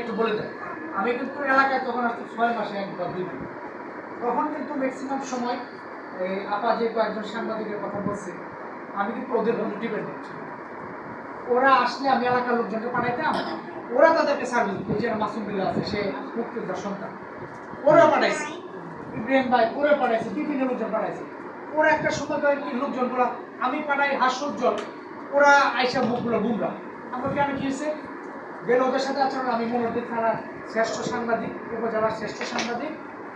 একটু বলে দেয় আমি কিন্তু এলাকায় তখন আসতে ছয় মাসে একবার দুই তখন কিন্তু ম্যাক্সিমাম সময় এই আপা যে কয়েকজন সাংবাদিকের কথা বলছে, আমি কিন্তু ওদের ডিপেন্ডেন্ট ওরা আসলে আমি এলাকার লোকজনকে পাঠাইতাম, ওরা তাদেরকে সার্ভিস দিত। যে মাসুম বিল্লা আছে, সে সন্তান। ওরা পাঠাইছে। ইব্রাহিম ভাই ওরা পাঠাইছে বিভিন্ন লোকজন পাঠাইছে। ওরা একটা সময় আমি পাঠাই হাস্যোজ্জ্বল। ওরা আইসা মুখগুলো বুমরা আমরা কেন কি হয়েছে? বের ওদের সাথে আচরণ আমি মনোরদিক থানার শ্রেষ্ঠ সাংবাদিক উপজেলার শ্রেষ্ঠ সাংবাদিক।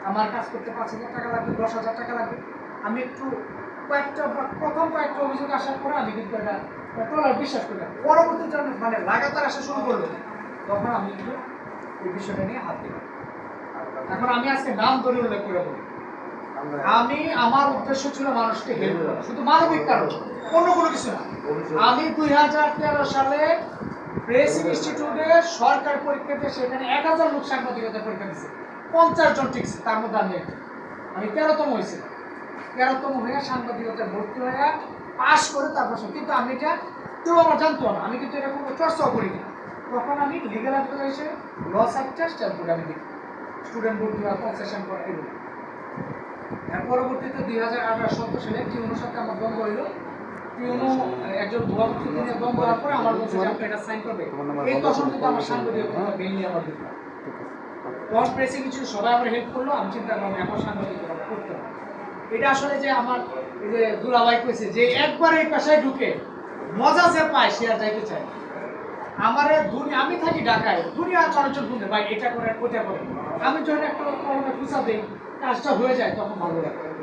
আমার কাজ করতে পাঁচ হাজার টাকা লাগবে দশ হাজার টাকা লাগবে। আমি একটু কয়েকটা প্রথম কয়েকটা অভিযোগ আসার পরে আমি কিন্তু এটা টলার বিশ্বাস করি। পরবর্তী যখন মানে লাগাতার আসা শুরু করল তখন আমি কিন্তু এই বিষয়টা নিয়ে হাত দিলাম। এখন আমি আজকে নাম ধরে উল্লেখ করে বলি। আমি আমার উদ্দেশ্য ছিল মানুষকে হেল্প করা। শুধু মানবিক কারণ অন্য কোনো কিছু না। আমি দুই হাজার তেরো সালে প্রেস ইনস্টিটিউটে সরকার পরীক্ষাতে সেখানে এক হাজার লোক সাংবাদিকতা পরীক্ষা দিচ্ছে পঞ্চাশ জন টিকছে, তার মধ্যে আমি আমি তেরোতম হয়েছিলাম। তেরোতম হয়ে সাংবাদিকতায় ভর্তি হয়ে পাশ করে তারপর কিন্তু আমি এটা কেউ আমার জানতো না। আমি কিন্তু এটা কোনো চর্চাও করি না। তখন আমি লিগাল হিসেবে ল সাইটটা স্ট্যাম্প করে আমি দেখি। স্টুডেন্ট ভর্তি হওয়া কনসেশন করা এগুলো। এর পরবর্তীতে দুই হাজার আঠারো সতেরো সালে টিউনোর সাথে আমার দ্বন্দ্ব হইল। একজন পরে আমার বলছে যে আপনি এটা সাইন করবে এই তখন কিন্তু আমার সাংবাদিকতা মেনলি আমার দিতে তখন প্রেসিং কিছু সবাই আমার হেল্প করল আমি চিন্তা করলাম এখন সাংবাদিকতা করতে হবে। এটা আসলে যে আমার এই যে দুলাভাই কইছে যে একবার এই পেশায় ঢুকে মজা যে পায় সে আর যাইতে চায় আমার দুনিয়া আমি থাকি ঢাকায় দুনিয়া চলাচল শুনতে ভাই এটা করে ওটা করে। আমি যখন একটা কলমে খুঁজা দিই কাজটা হয়ে যায় তখন ভালো লাগে।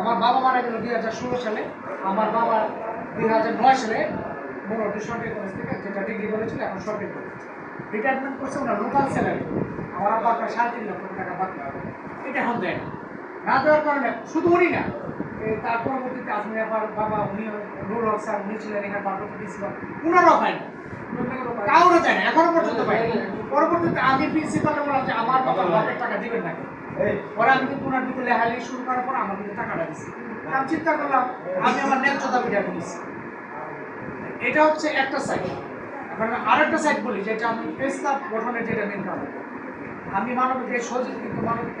আমার বাবা মারা গেল দুই হাজার ষোলো সালে। আমার বাবা দুই হাজার নয় সালে মোটামুটি সরকারি কলেজ থেকে যেটা ডিগ্রি করেছিল, এখন সরকারি কলেজ। রিটায়ারমেন্ট করছে ওনার লোকাল স্যালারি আমার আব্বা প্রায় সাড়ে তিন লক্ষ টাকা বাকি এটা এখন দেয় না দেওয়ার কারণে শুধু উনি না তার পরবর্তীতে আজমি আবার বাবা, উনি নুরুল হক স্যার, উনি ছিলেন এখানে বারো প্রিন্সিপাল উনারও হয় না কাউরে যায় না এখনও পর্যন্ত না। পরবর্তীতে আমি প্রিন্সিপাল বললাম যে আমার বাবা লক্ষের টাকা দিবেন না। পরে আমি কিন্তু ওনার দিকে লেহালি শুরু করার পর আমার টাকাটা দিচ্ছি আমি চিন্তা করলাম, আমি আমার ন্যায্য দাবিটা নিয়েছি এটা হচ্ছে একটা সাইড এখন আরেকটা সাইড বলি, যেটা আমি প্রেস গঠনের যেটা মেন কারণ আমি মানবিক সহযোগী, কিন্তু মানবিক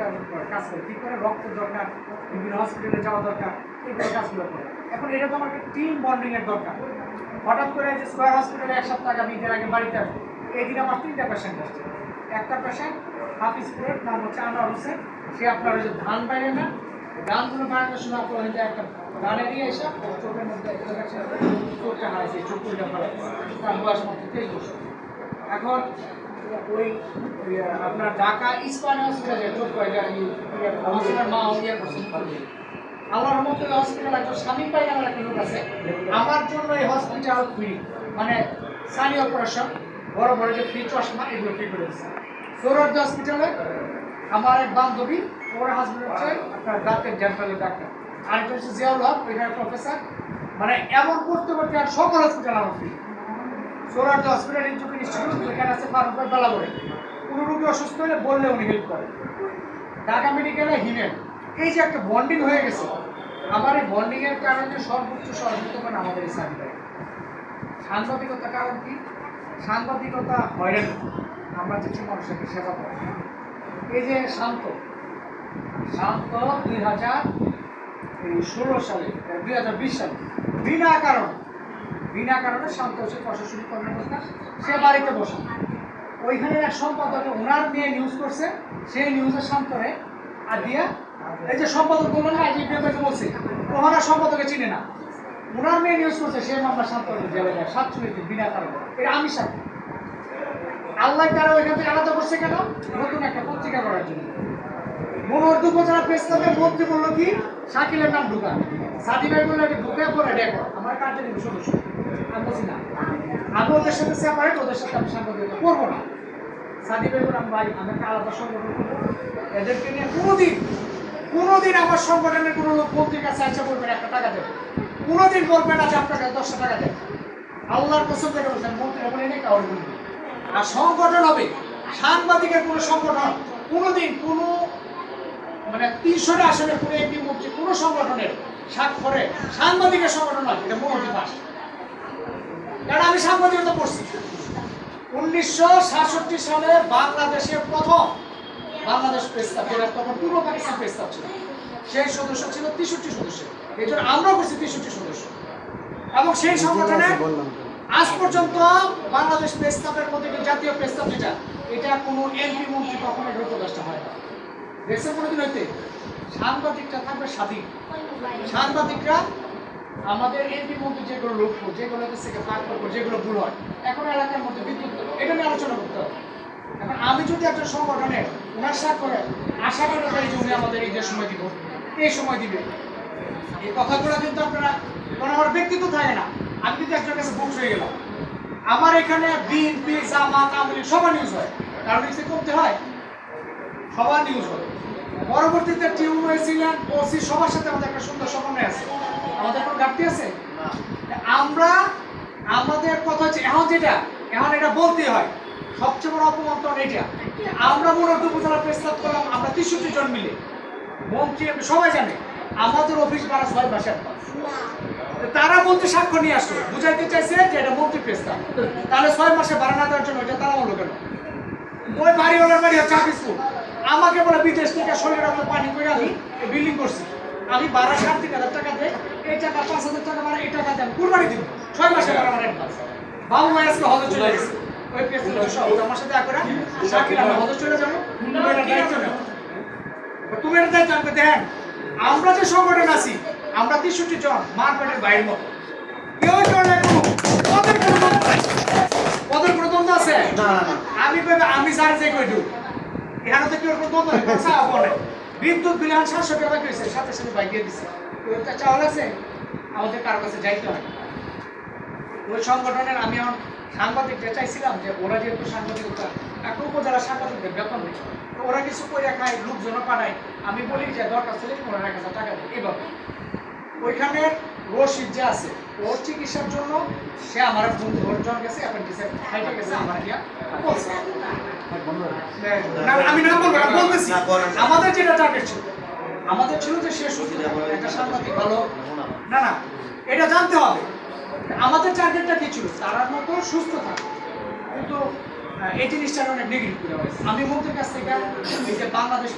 কাজ করে। কী করে রক্ত দরকার, বিভিন্ন হসপিটালে যাওয়া দরকার এইগুলো কাজগুলো করে। এখন এটা তো আমাকে টিম বন্ডিং এর দরকার। হঠাৎ করে যে স্কোয়ার হসপিটালে এক সপ্তাহ আগে আমি আগে বাড়িতে আসব এই দিন আমার তিনটা পেশেন্ট আসছে। একটা পেশেন্ট হাফিজপুরের নাম হচ্ছে আনোয়ার হোসেন। সে আপনার যে ধান বাইরে না ধানগুলো বাড়ানোর সময় আপনার ওই যে একটা ধানে দিয়ে এসে চোখের মধ্যে চোখটা হারাইছে চোখ হারাইছে। তার বয়স এখন ওই আপনার ঢাকা ইস্পানি হসপিটালে চোখ হসপিটাল মা ইয়ে করছেন আল্লাহ রহমতুল্লাহ হসপিটাল একজন স্বামী পাই আমার একটা লোক আছে। আমার জন্য এই হসপিটাল ফ্রি মানে সানি অপারেশন বড় বড় যে ফ্রি চশমা, এগুলো ফ্রি করে দিচ্ছে সৌরভ হসপিটালে আমার এক বান্ধবী, ওর হাজবেন্ড হচ্ছে আপনার দাঁতের ডেন্টালের ডাক্তার আরেকটা হচ্ছে জিয়াউল হক, এখানে প্রফেসর মানে এমন করতে করতে আর সকল হসপিটাল আমার free Sourav hospital education institute, এখানে আছে ফারুকের বেলাবরে। কোনো রোগী অসুস্থ হলে বললে উনি হেল্প করেন ঢাকা মেডিকেলে হিমেল। এই যে একটা বন্ডিং হয়ে গেছে, আমার এই বন্ডিং এর কারণে সর্বোচ্চ সহযোগিতা করেন আমাদের এই সাংবাদিক। সাংবাদিকতা কারণ কি? সাংবাদিকতা হয়রানি। আমরা কিছু মানুষকে সেবা করি। এই যে শান্ত শান্ত দুই হাজার ষোলো সালে দুই হাজার বিশ সালে, বিনা কারণ, বিনা কারণে শান্ত হচ্ছে প্রশাসনিক কর্মকর্তা, সে বাড়িতে বসে। ওইখানে এক সম্পাদকে ওনার নিয়ে নিউজ করছে, সেই নিউজের শান্তরে আর দিয়া, এই যে সম্পাদক বললেন না যে ইব্রাহিম বলছে, ওনারা সম্পাদকে চিনে না। ওনার মেয়ে নিউজ করছে, সে মামলা শান্তরে জেলে যায়, সাতচল্লিশ বিনা কারণে। এটা আমি সাথে আল্লাহ তারা ওইখান থেকে আলাদা করছে কেন? নতুন একটা পত্রিকা করার জন্য। মনোহর উপজেলা প্রেস ক্লাবের মন্ত্রী বলল কি? শাকিলের নাম ঢুকান সাদি ভাই বলল, এটা ঢুকে পরে দেখো, আমার কার্যনির্বাহী সদস্য। আমি বলছি, না। আমি ওদের সাথে সেপারেট ওদের সাথে আমি সাংবাদিকতা করব না। সাদি ভাই বললাম ভাই, আমি একটা আলাদা সংগঠন করব। এদেরকে নিয়ে কোনোদিন কোনোদিন আমার সংগঠনের কোনো লোক মন্ত্রীর কাছে আসছে বলবেন একটা টাকা দেবে। কোনোদিন বলবেন না যে আপনাকে দশটা টাকা দেবে আল্লাহর কসম করে বলছেন মন্ত্রী বলে নেই কাউরে বলবে আর সংগঠন হবে। সাংবাদিকের কোনো সংগঠন কোনোদিন কোনো মানে তিনশোটা আসলে কোনো একটি মন্ত্রী কোনো সংগঠনের স্বাক্ষরে সাংবাদিকের সংগঠন নয় এটা মোটামুটি পাস কারণ আমি সাংবাদিকতা করছি উনিশশো সাতষট্টি সালে বাংলাদেশের প্রথম বাংলাদেশ প্রস্তাব যেটা তখন পূর্ব পাকিস্তান প্রস্তাব ছিল। সেই সদস্য ছিল তেষট্টি সদস্য। এই জন্য আমরাও করছি তেষট্টি সদস্য। এবং সেই সংগঠনে আজ পর্যন্ত বাংলাদেশ প্রস্তাবের মধ্যে যে জাতীয় প্রস্তাব যেটা, এটা কোনো এমপি, মন্ত্রী কখনো প্রকাশটা হয় না। কোনোদিন হইতে? সাংবাদিকরা থাকবে স্বাধীন। সাংবাদিকরা, আমাদের এমপি, মন্ত্রী যেগুলো লক্ষ্য যেগুলো থেকে পাক করব, যেগুলো ভুল হয়, এখন এলাকার মধ্যে বিদ্যুৎ এটা নিয়ে আলোচনা করতে হবে। এখন আমি যদি একজন সংগঠনে ওনার করে, আশা করি পারি যে উনি আমাদের এই যে সময় দিব, এই সময় দিবে। এই কথাগুলো কিন্তু আপনারা, কোনো আমার ব্যক্তিত্ব থাকে না। আমি কিন্তু একজনের কাছে বুক হয়ে গেলাম। আমার এখানে বিএনপি জামাত আমলি সবার নিউজ হয়। কারণ নিউজে কমতে হয় সবার নিউজ হয়। পরবর্তীতে টিউ ছিলেন ওসি সবার সাথে আমাদের একটা সুন্দর সমন্বয় আছে। আমাদের কোনো ঘাটতি আছে? আমরা আমাদের কথা হচ্ছে এখন যেটা এখন এটা বলতেই হয় সবচেয়ে বড় অপমান তো এটা। আমরা মূলত উপজেলা প্রস্তাব করলাম আমরা তেষট্টি জন মিলে। মন্ত্রী সবাই জানে আমাদের অফিস ভাড়া ছয় মাসে মন্ত্রী সাক্ষ্য নিয়ে আসলো বুঝাইতে চাইছে যে এটা মন্ত্রী প্রস্তাব তাহলে ছয় মাসে ভাড়া না দেওয়ার জন্য এটা তারা বলল কেন? ওই বাড়িওয়ালার বাড়ি হচ্ছে হাফিজপুর আমাকে বলে বিদেশ থেকে শরীরের মতো পানি করে আমি বিল্ডিং করছি। আমি বারো সাত তিন হাজার টাকা দেয় এই টাকা পাঁচ হাজার টাকা মানে এই টাকা দেন কুরবানি দিব। ছয় মাসে ভাড়া আমার অ্যাডভান্স বাবু ভাই আজকে হজে চলে গেছে। ওই প্রেসিডেন্ট সব আমার সাথে একরা শাকিল আমরা হজে চলে যাব। তুমি এটা দায়িত্ব আমরা যে সংগঠন আছি, আমরা তেষট্টি জন মারপেটের বাইরের মতো। আমি দিয়ে কাছে যাইতে হয় ওই সংগঠনের আমি এখন সাংবাদিকদের চাইছিলাম যে ওরা যেহেতু সাংবাদিকতা একটা উপজেলা সাংবাদিকদের বেতন নেই ওরা কিছু করে খায় লোকজন পাঠায় আমি বলি যে দরকার ছিল পনেরো এক হাজার টাকা দিই এভাবে। ওইখানে রশিদ যে আছে ওর চিকিৎসার জন্য সে আমার ফোন ওর জন গেছে অ্যাপেন্ডিক্সের হাইটে গেছে আমার দিয়া বলছে না, আমি না বলব আমি বলতেছি আমাদের যেটা টার্গেট ছিল আমাদের ছিল যে সে সুস্থ একটা সাংবাদিক ভালো। না না এটা জানতে হবে। আমাদের টার্গেটটা কি ছিল? তারার মতো সুস্থ থাকা। কিন্তু এই জিনিসটা অনেক নেগেটিভ করে আমি মন্ত্রীর কাছ থেকে বাংলাদেশ